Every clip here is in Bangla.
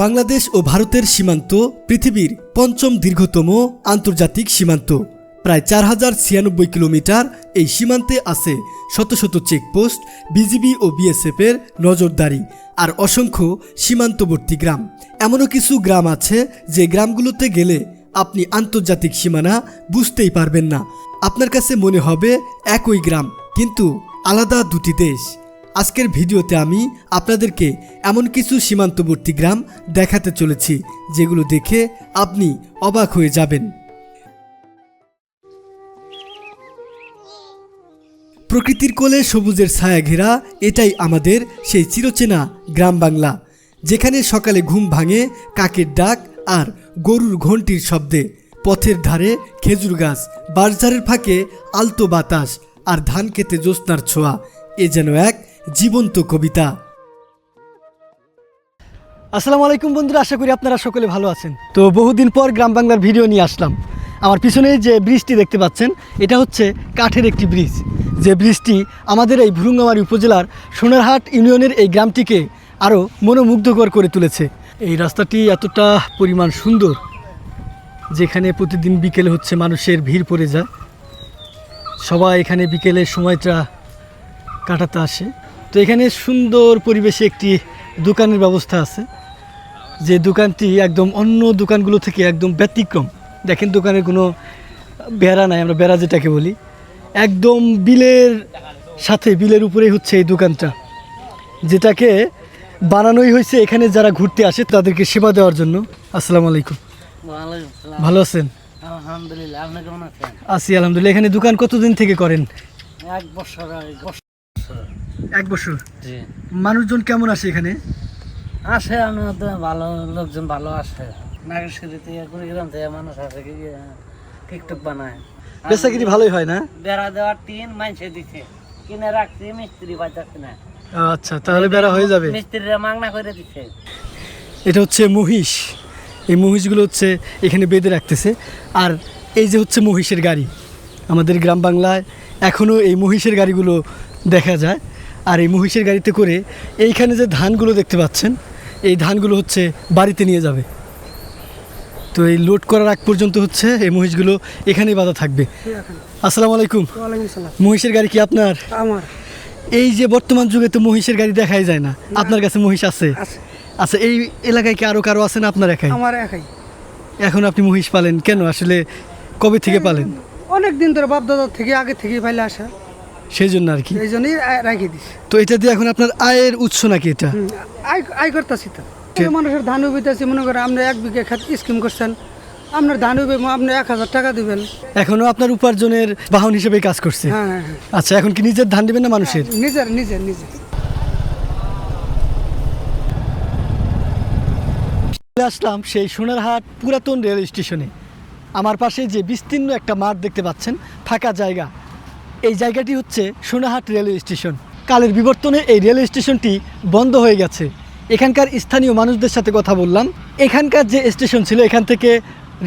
বাংলাদেশ ও ভারতের সীমান্ত পৃথিবীর পঞ্চম দীর্ঘতম আন্তর্জাতিক সীমান্ত। প্রায় চার হাজার ছিয়ানব্বই কিলোমিটার এই সীমান্তে আছে শত শত চেকপোস্ট, বিজিবি ও বিএসএফের নজরদারি আর অসংখ্য সীমান্তবর্তী গ্রাম। এমনও কিছু গ্রাম আছে যে গ্রামগুলোতে গেলে আপনি আন্তর্জাতিক সীমানা বুঝতেই পারবেন না। আপনার কাছে মনে হবে একই গ্রাম, কিন্তু আলাদা দুটি দেশ। আজকের ভিডিওতে আমি আপনাদেরকে এমন কিছু সীমান্তবর্তী গ্রাম দেখাতে চলেছি, যেগুলো দেখে আপনি অবাক হয়ে যাবেন। প্রকৃতির কোলে সবুজের ছায়া ঘেরা, এটাই আমাদের সেই চিরচেনা গ্রাম বাংলা, যেখানে সকালে ঘুম ভাঙে কাকের ডাক আর গরুর ঘন্টির শব্দে। পথের ধারে খেজুর গাছ, বাঁশঝাড়ের ফাঁকে আলতো বাতাস আর ধান খেতে জ্যোৎস্নার ছোঁয়া, এ যেন এক জীবন্ত কবিতা। আসসালামু আলাইকুম বন্ধুরা, আশা করি আপনারা সকলে ভালো আছেন। তো বহুদিন পর গ্রাম বাংলার ভিডিও নিয়ে আসলাম। আমার পিছনে যে ব্রিজটি দেখতে পাচ্ছেন, এটা হচ্ছে কাঠের একটি ব্রিজ। যে ব্রিজটি আমাদের এই ভুরুঙ্গামারি উপজেলার সোনারহাট ইউনিয়নের এই গ্রামটিকে আরও মনোমুগ্ধকর করে তুলেছে। এই রাস্তাটি এতটা পরিমাণ সুন্দর, যেখানে প্রতিদিন বিকেলে হচ্ছে মানুষের ভিড় পড়ে যায়। সবাই এখানে বিকেলে সময়টা কাটাতে আসে। তো এখানে সুন্দর পরিবেশে একটি দোকানের ব্যবস্থা আছে। যে দোকানটি একদম অন্য দোকানগুলো থেকে একদম ব্যতিক্রম। দেখেন দোকানের কোনো বেড়া নাই আমরা বেড়া যেটাকে বলি। একদম বিলের সাথে বিলের উপরেই হচ্ছে এই দোকানটা। যেটাকে বানানোই হয়েছে এখানে যারা ঘুরতে আসে তাদেরকে সেবা দেওয়ার জন্য। আসসালামু আলাইকুম। ভালো আছেন? আলহামদুলিল্লাহ আপনি কেমন আছেন? আছি আলহামদুলিল্লাহ। এখানে দোকান কতদিন থেকে করেন? এক বছর এক বছর। জি। মানুষজন কেমন আসে এখানে? আসে আমাদের ভালো লোকজন ভালো আসে। নাগেশ্বরীতে কুড়িগ্রাম থেকে মানুষ আসে কি টিকটক বানায়। বেচা কিনি ভালোই হয় না? বেড়া দেওয়ার টিন মাইনছে দিছে। কিনে রাখছি মিস্ত্রি পাইতেছে না। আচ্ছা তাহলে বেড়া হয়ে যাবে। মিস্ত্রিরা মাগনা করে দিছে। এটা হচ্ছে মহিষ। এই মহিষগুলো হচ্ছে এখানে বেঁধে রাখতেছে। আর এই যে হচ্ছে মহিষের গাড়ি। আমাদের গ্রাম বাংলায় এখনও এই মহিষের গাড়িগুলো দেখা যায়। আর এই মহিষের গাড়িতে করে এইখানে যে ধানগুলো দেখতে পাচ্ছেন এই ধানগুলো হচ্ছে বাড়িতে নিয়ে যাবে। তো এই লোড করার আগ পর্যন্ত হচ্ছে এই মহিষগুলো এখানেই বাঁধা থাকবে। আসসালামু আলাইকুম। মহিষের গাড়ি কি আপনার? আমার। এই যে বর্তমান যুগে তো মহিষের গাড়ি দেখাই যায় না। আপনার কাছে মহিষ আছে? আছে। আচ্ছা এই এলাকায় কি আরও কারও আছে না আপনার একাই? আমার একাই। এখন আপনি মহিষ পালেন কেন? আসলে কবে থেকে পালেন? অনেক দিন ধরে বাপ দাদার থেকে আগে থেকে পাইলে আসা। সেই জন্য আর কি। এই জন্যই রাখি দিছি। তো এটা দিয়ে এখন আপনার আয়ের উৎস নাকি এটা? আয় আয় করতেছি তো। মানুষের ধান উবিতেছি মনে করেন আপনি এক বিঘা খাত স্কিম করছেন আপনার ধান উবে আপনি এক হাজার টাকা দিবেন। এখনও আপনার উপার্জনের বাহন হিসেবে কাজ করছে? হ্যাঁ হ্যাঁ হ্যাঁ। আচ্ছা এখন কি নিজের ধান দিবেন না মানুষের? নিজের নিজের নিজের। চলে আসলাম সেই সোনারহাট পুরাতন রেল স্টেশনে। আমার পাশে যে বিস্তীর্ণ একটা মাঠ দেখতে পাচ্ছেন ফাঁকা জায়গা। এই জায়গাটি হচ্ছে সোনাহাট রেলওয়ে স্টেশন। কালের বিবর্তনে এই রেলওয়ে স্টেশনটি বন্ধ হয়ে গেছে। এখানকার স্থানীয় মানুষদের সাথে কথা বললাম। এখানকার যে স্টেশন ছিল, এখান থেকে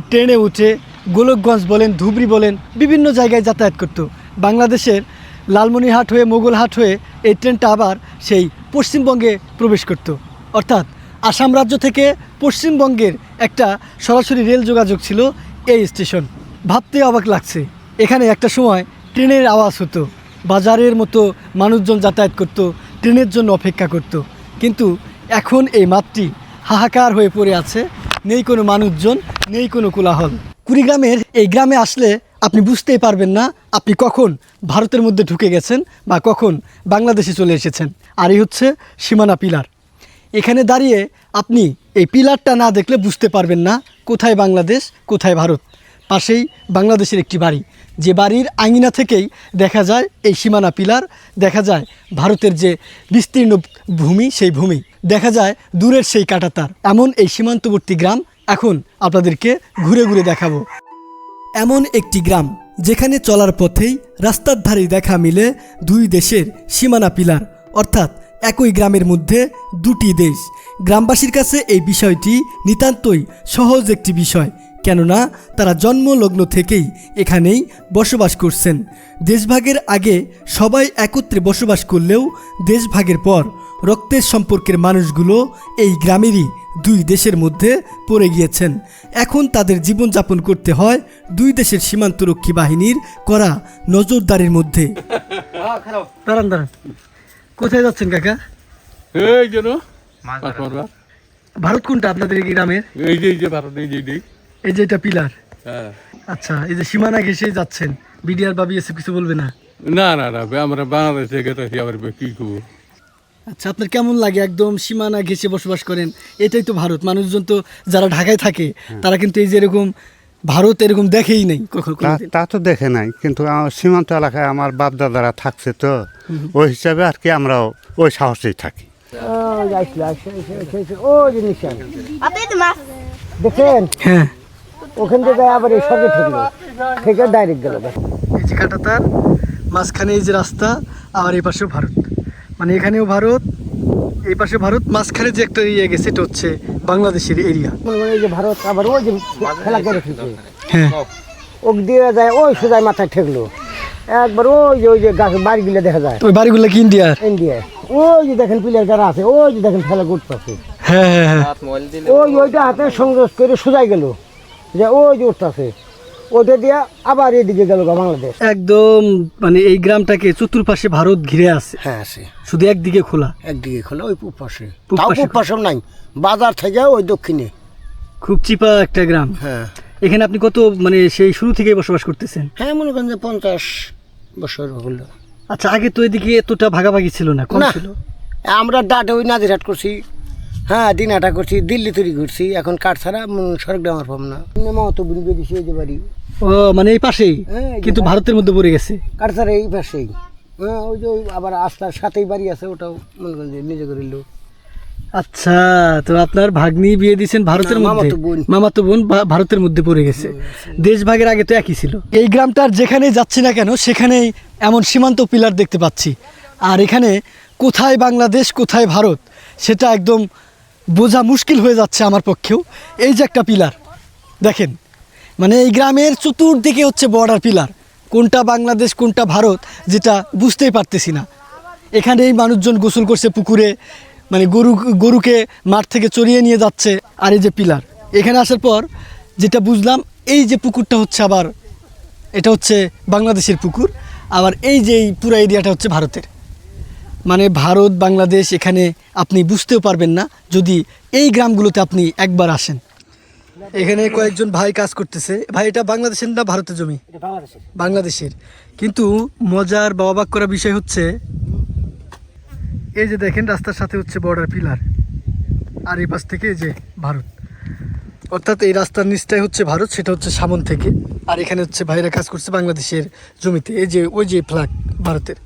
ট্রেনে উঠে গোলকগঞ্জ বলেন, ধুবড়ি বলেন, বিভিন্ন জায়গায় যাতায়াত করতো। বাংলাদেশের লালমনিরহাট হয়ে মোগলহাট হয়ে এই ট্রেনটা আবার সেই পশ্চিমবঙ্গে প্রবেশ করত। অর্থাৎ আসাম রাজ্য থেকে পশ্চিমবঙ্গের একটা সরাসরি রেল যোগাযোগ ছিল এই স্টেশন। ভাবতে অবাক লাগছে। এখানে একটা সময় ট্রেনের আওয়াজ হতো, বাজারের মতো মানুষজন যাতায়াত করত, ট্রেনের জন্য অপেক্ষা করত। কিন্তু এখন এই মাঠটি হাহাকার হয়ে পড়ে আছে, নেই কোনো মানুষজন, নেই কোনো কোলাহল। কুড়িগ্রামের এই গ্রামে আসলে আপনি বুঝতেই পারবেন না আপনি কখন ভারতের মধ্যে ঢুকে গেছেন বা কখন বাংলাদেশে চলে এসেছেন। আর এই হচ্ছে সীমানা পিলার। এখানে দাঁড়িয়ে আপনি এই পিলারটা না দেখলে বুঝতে পারবেন না কোথায় বাংলাদেশ, কোথায় ভারত। পাশেই বাংলাদেশের একটি বাড়ি। যে বাড়ির আঙিনা থেকেই দেখা যায় এই সীমানা পিলার, দেখা যায় ভারতের যে বিস্তীর্ণ ভূমি, সেই ভূমি, দেখা যায় দূরের সেই কাটাতার এমন এই সীমান্তবর্তী গ্রাম এখন আপনাদেরকে ঘুরে ঘুরে দেখাবো। এমন একটি গ্রাম যেখানে চলার পথেই রাস্তার ধারে দেখা মিলে দুই দেশের সীমানা পিলার, অর্থাৎ একই গ্রামের মধ্যে দুটি দেশ। গ্রামবাসীর কাছে এই বিষয়টি নিতান্তই সহজ একটি বিষয়। কেননা তারা জন্মলগ্ন থেকেই এখানেই বসবাস করছেন। দেশভাগের আগে সবাই একত্রে বসবাস করলেও দেশভাগের পর রক্তের সম্পর্কের মানুষগুলো এই গ্রামেরই দুই দেশের মধ্যে পড়ে গিয়েছেন। এখন তাদের জীবনযাপন করতে হয় দুই দেশের সীমান্তরক্ষী বাহিনীর করা নজরদারির মধ্যে। দাঁড়ান দাঁড়ান। কোথায় যাচ্ছেন কাকা? এই জন্য ভারত কোনটা আপনাদের গ্রামের? এই যে এই যে ভারত এই যে। এই যে। এটা পিলার হ্যাঁ। আচ্ছা এই যে সীমানা ঘেসে যাচ্ছেন বিডিআর বা বিএসএফ কিছু বলবে না না না না আমরা বাংলাদেশে গেতেছি আবার কি করব আচ্ছা আপনার কেমন লাগে একদম সীমানা ঘেসে বসবাস করেন এটাই তো ভারত মানুষজন তো যারা ঢাকায় থাকে তারা কিন্তু এই যে এরকম ভারত এরকম দেখেই নেই কখনো তা তো দেখে নাই কিন্তু আমার সীমান্ত এলাকায় আমার বাপ দাদারা থাকছে তো ওই হিসাবে আর কি আমরাও ওই সাহসেই থাকি দেখেন হ্যাঁ ওখান থেকে আবার এই সরকার ঠেকলো থেকে ডাইরেক্ট গেল এই যে কাটাতার মাঝখানে এই যে রাস্তা আবার এই পাশেও ভারত। মানে এখানেও ভারত এই পাশে ভারত মাঝখানে যে একটা ইয়ে গেছে এটা হচ্ছে বাংলাদেশের এরিয়া মনে করেন এই যে ভারত আবার ওই যে খেলা করে রেখেছে হ্যাঁ। ওক দিয়ে যায় ওই সোজায় মাথায় ঠেকলো। একবার ওই যে ওই যে গাছ বাড়িগুলো দেখা যায়। ওই বাড়িগুলো কি ইন্ডিয়া ইন্ডিয়া ওই যে দেখেন পিলার যারা আছে ওই যে দেখেন খেলা করতেছে। হ্যাঁ হ্যাঁ হ্যাঁ। ওই ওইটা হাতে সংযোগ করে সোজাই গেল। যে ওই যে উঠতেছে। ওইটা দিয়া আবার এদিকে গেল বাংলাদেশ। একদম মানে এই গ্রামটাকে চতুর্পাশে ভারত ঘিরে আছে। হ্যাঁ আছে। শুধু একদিকে খোলা। একদিকে খোলা ওই পূব পাশে পূব পাশে নাই বাজার থেকে ওই দক্ষিণে। খুব চিপা একটা গ্রাম। হ্যাঁ। এখানে আপনি কত মানে সেই শুরু থেকে বসবাস করতেছেন? হ্যাঁ মনে করেন যে পঞ্চাশ বছর হলো। আচ্ছা আগে তো এদিকে এতটা ভাগাভাগি ছিল না কম ছিল। আমরা ডাটে ওই নাজিরহাট করছি। হ্যাঁ দিন দিনাটা করছি দিল্লি তৈরি করছি এখন কাঠ ছাড়া সড়ক আমার পাম না। মামাতো বুন বেরিয়েছি ওই যে বাড়ি। ও মানে এই পাশেই? হ্যাঁ, কিন্তু ভারতের মধ্যে পড়ে গেছে। কাঠ ছাড়া এই পাশেই। হ্যাঁ ওই যে আবার আস্তার সাথেই বাড়ি আছে ওটাও মনে করেন যে নিজে করে লোক। আচ্ছা তো আপনার ভাগ্নি বিয়ে দিয়েছেন ভারতের মধ্যে? মামাতো বোন। ভারতের মধ্যে পড়ে গেছে। দেশ ভাগের আগে তো একই ছিল। এই গ্রামটার যেখানে যাচ্ছি না কেন সেখানেই এমন সীমান্ত পিলার দেখতে পাচ্ছি। আর এখানে কোথায় বাংলাদেশ কোথায় ভারত সেটা একদম বোঝা মুশকিল হয়ে যাচ্ছে আমার পক্ষেও। এই যে একটা পিলার, দেখেন। মানে এই গ্রামের চতুর্দিকে হচ্ছে বর্ডার পিলার। কোনটা বাংলাদেশ, কোনটা ভারত, যেটা বুঝতেই পারতেছি না। এখানে এই মানুষজন গোসল করছে পুকুরে মানে গরু, গরুকে মাঠ থেকে চড়িয়ে নিয়ে যাচ্ছে আর এই যে পিলার। এখানে আসার পর যেটা বুঝলাম, এই যে পুকুরটা হচ্ছে আবার, এটা হচ্ছে বাংলাদেশের পুকুর। আবার এই যে পুরো এরিয়াটা হচ্ছে ভারতের। মানে ভারত বাংলাদেশ এখানে আপনি বুঝতেও পারবেন না যদি এই গ্রামগুলোতে আপনি একবার আসেন। এখানে কয়েকজন ভাই কাজ করতেছে। ভাই এটা বাংলাদেশের না ভারতের জমি? বাংলাদেশের। কিন্তু মজার বা অবাক করা বিষয় হচ্ছে এই যে দেখেন রাস্তার সাথে হচ্ছে বর্ডার পিলার আর এই পাশ থেকে এই যে ভারত। অর্থাৎ এই রাস্তার নিচটাই হচ্ছে ভারত সেটা হচ্ছে সামন থেকে। আর এখানে হচ্ছে ভাইরা কাজ করছে বাংলাদেশের জমিতে। এই যে ওই যে ফ্ল্যাগ ভারতের।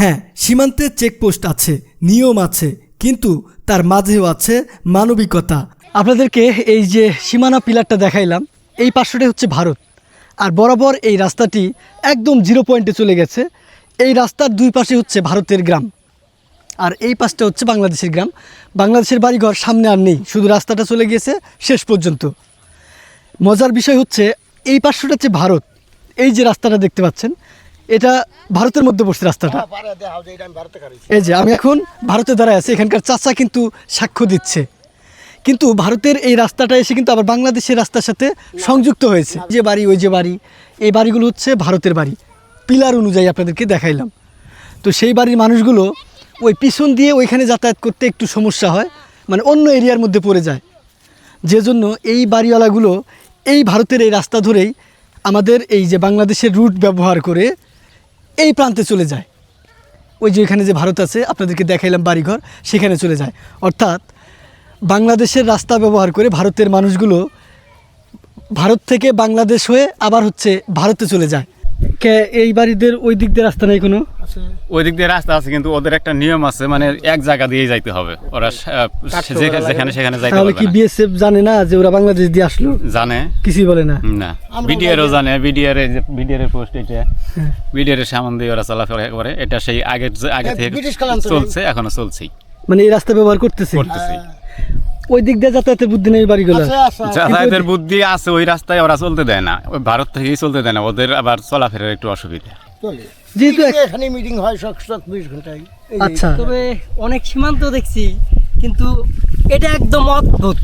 হ্যাঁ সীমান্তে চেকপোস্ট আছে, নিয়ম আছে, কিন্তু তার মাঝেও আছে মানবিকতা। আপনাদেরকে এই যে সীমানা পিলারটা দেখাইলাম, এই পার্শ্বটাই হচ্ছে ভারত। আর বরাবর এই রাস্তাটি একদম জিরো পয়েন্টে চলে গেছে। এই রাস্তার দুই পাশে হচ্ছে ভারতের গ্রাম। আর এই পাশটা হচ্ছে বাংলাদেশের গ্রাম। বাংলাদেশের বাড়িঘর সামনে আর নেই, শুধু রাস্তাটা চলে গিয়েছে শেষ পর্যন্ত। মজার বিষয় হচ্ছে, এই পার্শ্বটা হচ্ছে ভারত। এই যে রাস্তাটা দেখতে পাচ্ছেন এটা ভারতের মধ্যে পড়ছে রাস্তাটা। এই যে, আমি এখন ভারতে দাঁড়ায় আছি। এখানকার চাচা কিন্তু সাক্ষ্য দিচ্ছে। কিন্তু ভারতের এই রাস্তাটা এসে কিন্তু আবার বাংলাদেশের রাস্তার সাথে সংযুক্ত হয়েছে। যে বাড়ি, ওই যে বাড়ি, এই বাড়িগুলো হচ্ছে ভারতের বাড়ি। পিলার অনুযায়ী আপনাদেরকে দেখাইলাম। তো সেই বাড়ির মানুষগুলো ওই পিছন দিয়ে ওইখানে যাতায়াত করতে একটু সমস্যা হয় মানে অন্য এরিয়ার মধ্যে পড়ে যায়। যে জন্য এই বাড়িওয়ালাগুলো এই ভারতের এই রাস্তা ধরেই আমাদের এই যে বাংলাদেশের রুট ব্যবহার করে এই প্রান্তে চলে যায়। ওই যে এখানে যে ভারত আছে, আপনাদেরকে দেখাইলাম বাড়িঘর, সেখানে চলে যায়। অর্থাৎ বাংলাদেশের রাস্তা ব্যবহার করে ভারতের মানুষগুলো ভারত থেকে বাংলাদেশ হয়ে আবার হচ্ছে ভারতে চলে যায়। কে এই বাড়িদের ওই দিক দিয়ে রাস্তা নেই কোনো? ওই দিক দিয়ে রাস্তা আছে কিন্তু ওদের একটা নিয়ম আছে মানে এক জায়গা দিয়ে যাইতে হবে। ওরা যে- যেখানে সেখানে যাইতে পারবে কি বিএসএফ জানে না যে ওরা বাংলাদেশ দিয়ে আসলো? জানে। কিছুই বলে না। না। বিডিআরও জানে বিডিআর বিডিআর এর পোস্ট এটা। হ্যাঁ। বিডিআর এর সামন দিয়ে ওরা চলাফেরা করে এটা সেই আগের আগে থেকে চলছে এখনও চলছেই। মানে এই রাস্তা ব্যবহার করতেছে? করতেছি। ওই দিক দিয়ে যাতায়াতের বুদ্ধি নেই বাড়িগুলো। যাতায়াতের বুদ্ধি আছে ওই রাস্তায় ওরা চলতে দেয় না। ভারত থেকেই চলতে দেয় না ওদের আবার চলাফেরার একটু অসুবিধা। যেহেতু এখানে মিটিং হয় সব চব্বিশ ঘন্টায়। আচ্ছা। তবে অনেক সীমান্ত দেখছি কিন্তু এটা একদম অদ্ভুত।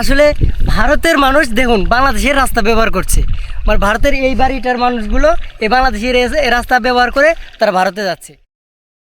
আসলে ভারতের মানুষ দেখুন বাংলাদেশের রাস্তা ব্যবহার করছে। মানে ভারতের এই বাড়িটার মানুষগুলো এই বাংলাদেশের এসে এই রাস্তা ব্যবহার করে তারা ভারতে যাচ্ছে।